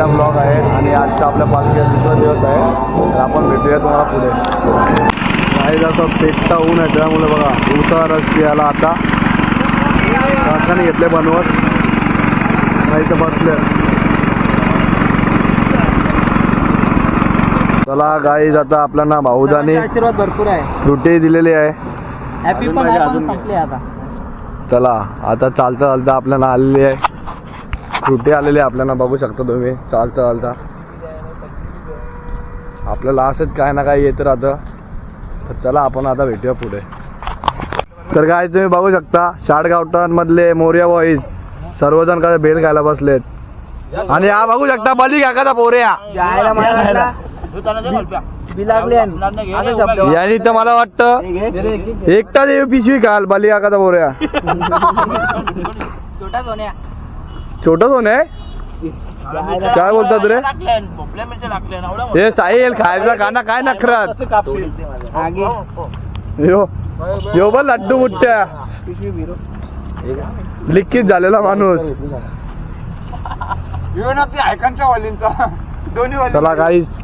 पहिला ब्लॉग आहे आणि आजचा आपल्या पालखीचा दुसरा दिवस आहे. तर आपण भेटूया तुम्हाला पुढे. काही जसं पेटता ऊन आहे त्यामुळे बघा उसा रस्ते याला आता. काकाने घेतले बनवत. नाही तर बसले. चला गाई आता आपल्याला भाऊदाने आशीर्वाद भरपूर आहे. फ्रुटी दिलेली आहे. हॅपी पण आता. चला आता चालता चालता आपल्याला आलेली आहे. फ्रुटी आलेली आपल्याला बघू शकता तुम्ही. चालता चालता. आपल्याला असंच काय ना काय येत राहतं. तर चला आपण आता भेटूया पुढे. तर काय तुम्ही बघू शकता शाडगावटन मधले मोर्या बॉईज सर्वजण काय बेल खायला बसलेत. आणि हा बघू शकता बली काकाचा बिलागले यांनी. तर मला वाटतं एकटाच हे पिशवी खाल बली काकाचा पोऱ्या? छोटा दोन आहे. काय बोलतात रे? हे साहिल खायचा खाना काय नखरात? यो यो बघ लड्डू मुठ्या लिखित झालेला माणूस. चला काहीच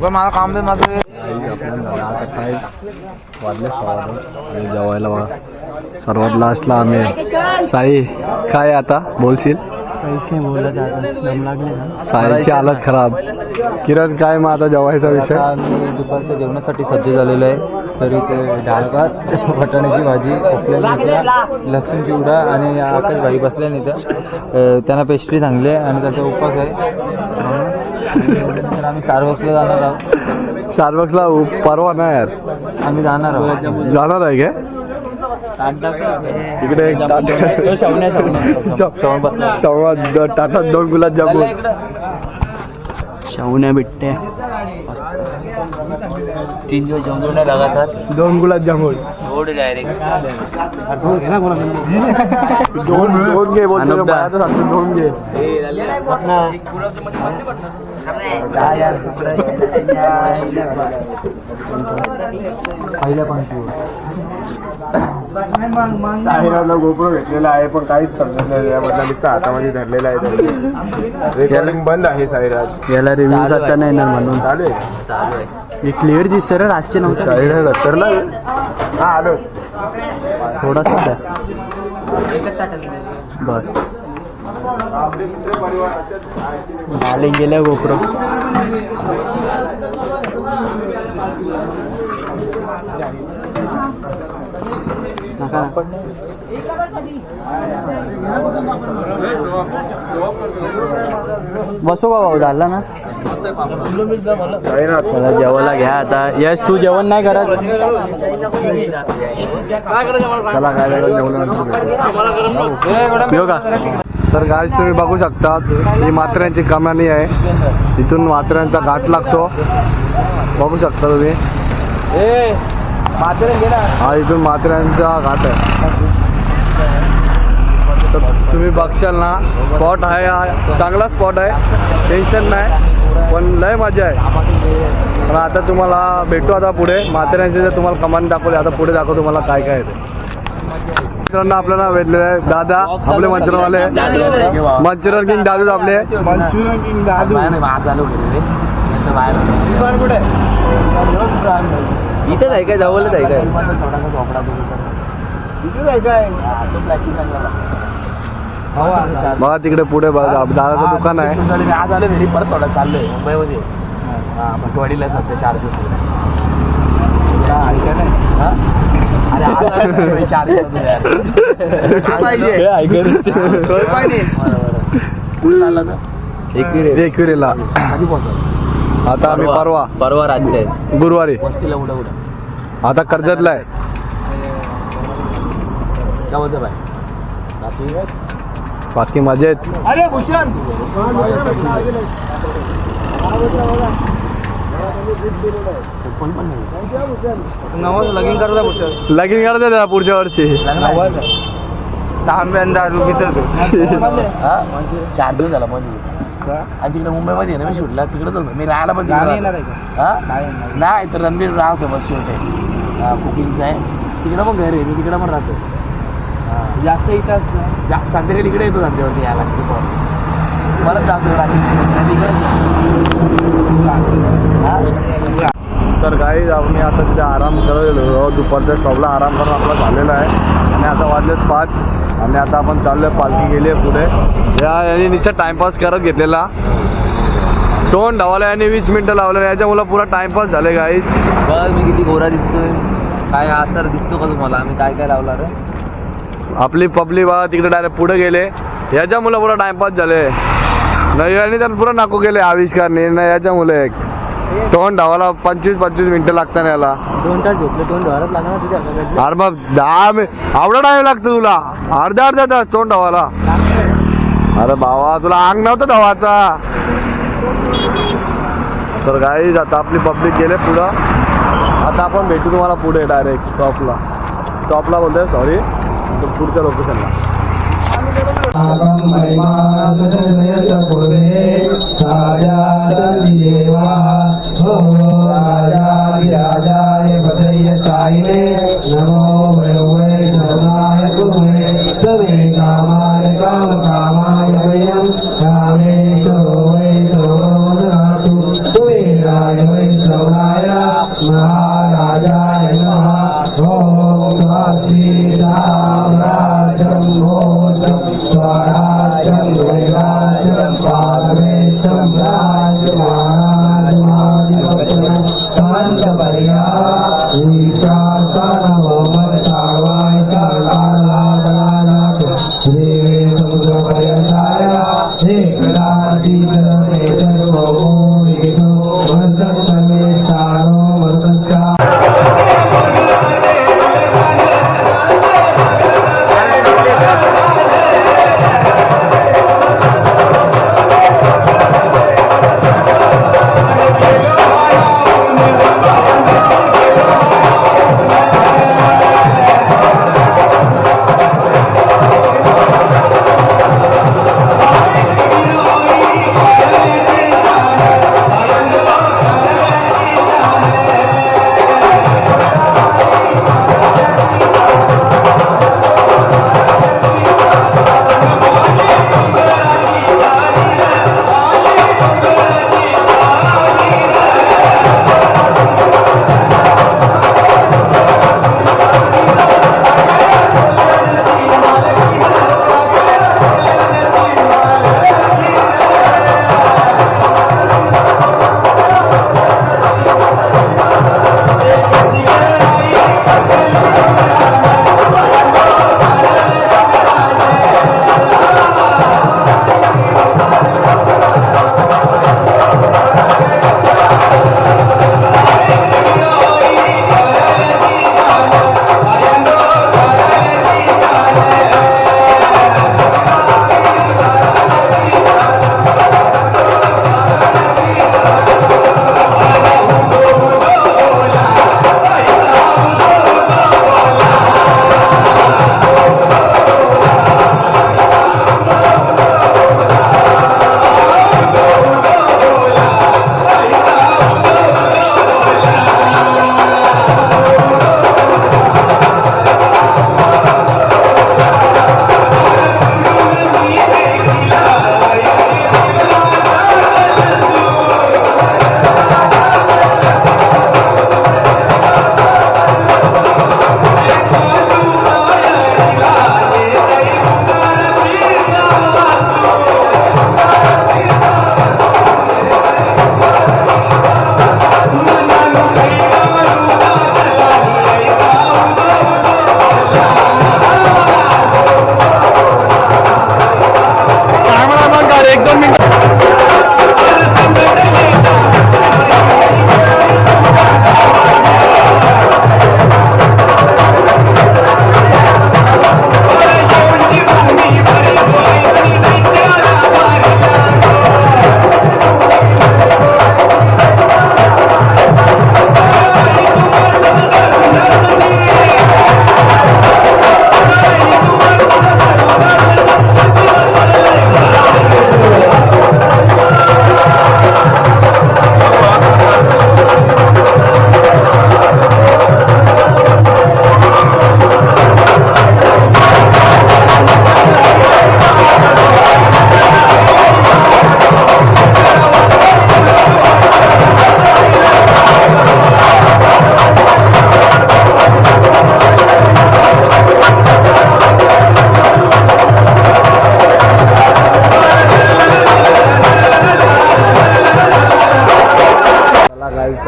मला काम माझं वाजले सहा आणि जेवायला बघा. सर्वात लास्टला आम्ही. साई काय आता? बोलशील? साईची हालत खराब. किरण काय मग आता जेवायचा विषय? आम्ही दुपारच्या जेवणासाठी सज्ज झालेलो आहे. तर इथे डाळ भात वाटाण्याची भाजी खोकल्या लसूण चिवडा आणि आकाश भाई बसल्या इथं. अं, त्यांना पेस्ट्री चांगली आहे आणि त्यांचा उपवास आहे. आम्ही कारवासला जाणार आहोत. शारबक्सला परवा नाही यार. आम्ही जाणार आहोत. जाणार आहे काय? इकडे एक टाटा. शवण्या दोन गुलाब जामून शवण्या बिट्ट्या तीन दिवस जेवण नाही लगातार. दोन गुलाब जामून थोडे डायरेक्ट दोन दोन घे दोन घे. पहिल्या पंक्तीवर गोप्रो घेतलेला आहे पण काहीच समजत नाही यामधला नुसतं हातामध्ये धरलेला आहे रेकॉर्डिंग बंद आहे साईराज याला रिव्ह्यू करता नाही येणार म्हणून. चालू आहे. हे क्लिअर दिसतं रे आजचे नव्हतं. साईराज रत्तरला हा आलोच. थोडासा. बस. झाले गेल्या गोप्रो बसो का भाऊ झाला ना. चला जेवायला घ्या आता. यश तू जेवण नाही करत? चला काय वेगळं तर गाईज तुम्ही बघू शकता ही मात्र्यांची कमानी आहे. इथून मात्र्यांचा घाट लागतो. बघू शकता तुम्ही. हा इथून मात्र्यांचा घाट आहे. तर तुम्ही बघशाल ना स्पॉट आहे हा चांगला स्पॉट आहे. टेन्शन नाही पण लय मजा आहे. पण आता तुम्हाला भेटू आता पुढे. माथेरानचे जर तुम्हाला कमानी दाखवली आता पुढे दाखवतो तुम्हाला काय काय आहे ते. मित्रांनो आपल्याला भेटलेले आहे. दादा आपले मंचुरवाले मंचुरियन किंग दादू आपले. मंचुरियन किंग दादू. इथेच आहे काय? जवळच आहे काय? बघा तिकडे पुढे बघा. दादाचं दुकान आहे. आज आलो घरी परत थोडा चाललोय. मुंबईमध्ये. हा. भटवाडीला सध्या चार दिवस हा? एकविरेला कधी पोहोचल आता आम्ही परवा परवा. राज्य आहे. गुरुवारी. वस्तीला आता कर्जतला आहे. काय बोलतो बाय बाकी मजेत अरे भूषण! लगीन करता पुढच्या लगीन करते त्याला पुढच्या वर्षी. तांब्यांदा हा? चार दिवस झाला मध्ये. आणि तिकडे मुंबईमध्ये आहे ना मी शूटला. तिकडेच होतो मी राहायला पण तिकडे? नाही तर रणबीर राहा समज शूट आहे. कुकिंगचं आहे. तिकडं पण घर आहे. मी तिकडं पण राहतो. जास्त इथं जास्त संध्याकाळी इकडे येतो धंद्यावरती यायला लागते पण मला जातो हा? तर काही आम्ही आता तिथे आराम करत गेलो दुपारच्या स्टॉपला आराम करून आपला झालेला आहे. आणि आता वाजलेत पाच. आणि आता आपण चाललोय पालखी गेली आहे पुढे. या यांनी नुसतं टाइमपास करत घेतलेला. तोंड धावाला यांनी वीस मिनिटं लावले याच्यामुळे पुरा टाइमपास झाले काही बघ मी किती गोरा दिसतोय. काय असर दिसतो का तुम्हाला? आम्ही काय काय लावला रे आपली पब्लिक बघा तिकडे डायरेक्ट पुढे गेले. याच्यामुळे पुरा टाइमपास झाले. नाही यांनी त्यांना पुरा नाको केले आविष्कारने. नाही याच्यामुळे तोंड धावाला पंचवीस पंचवीस मिनिटं लागतात याला. दोन तास झोपले लागणार तुझ्या अरे मग दहा मि आवडा टाइम लागतो तुला. अर्धा अर्धा तास तोंड धावाला अरे भावा तुला अंग नव्हतं धावाचा तर काही आता आपली पब्लिक गेले पुढं. आता आपण भेटू तुम्हाला पुढे डायरेक्ट स्टॉपला स्टॉपला बोलतोय सॉरी पुढच्या लोकेशनला वै शवाय सुय सवे रामाय कामकामाय वयं रामे स वै शवनातु सुय वै शवाय नाराजाय हो स्वाशिशा चन्द्रजा च पादवे शव्या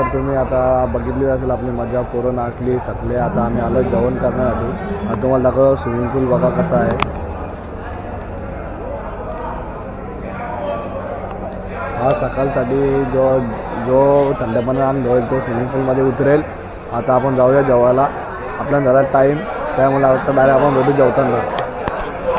तर तुम्ही आता बघितली असेल आपली मजा पोरं नाचली थकले. आता आम्ही आलो जेवण करण्यासाठी. आता तुम्हाला दाखव स्विमिंग पूल बघा कसा आहे. हा सकाळसाठी जो जो थंडपणा आम्ही धुवेल तो स्विमिंग पूलमध्ये उतरेल. आता आपण जाऊया जेवायला. आपल्याला झाला टाईम त्यामुळे आता डायरेक्ट आपण भेटू जेवताना.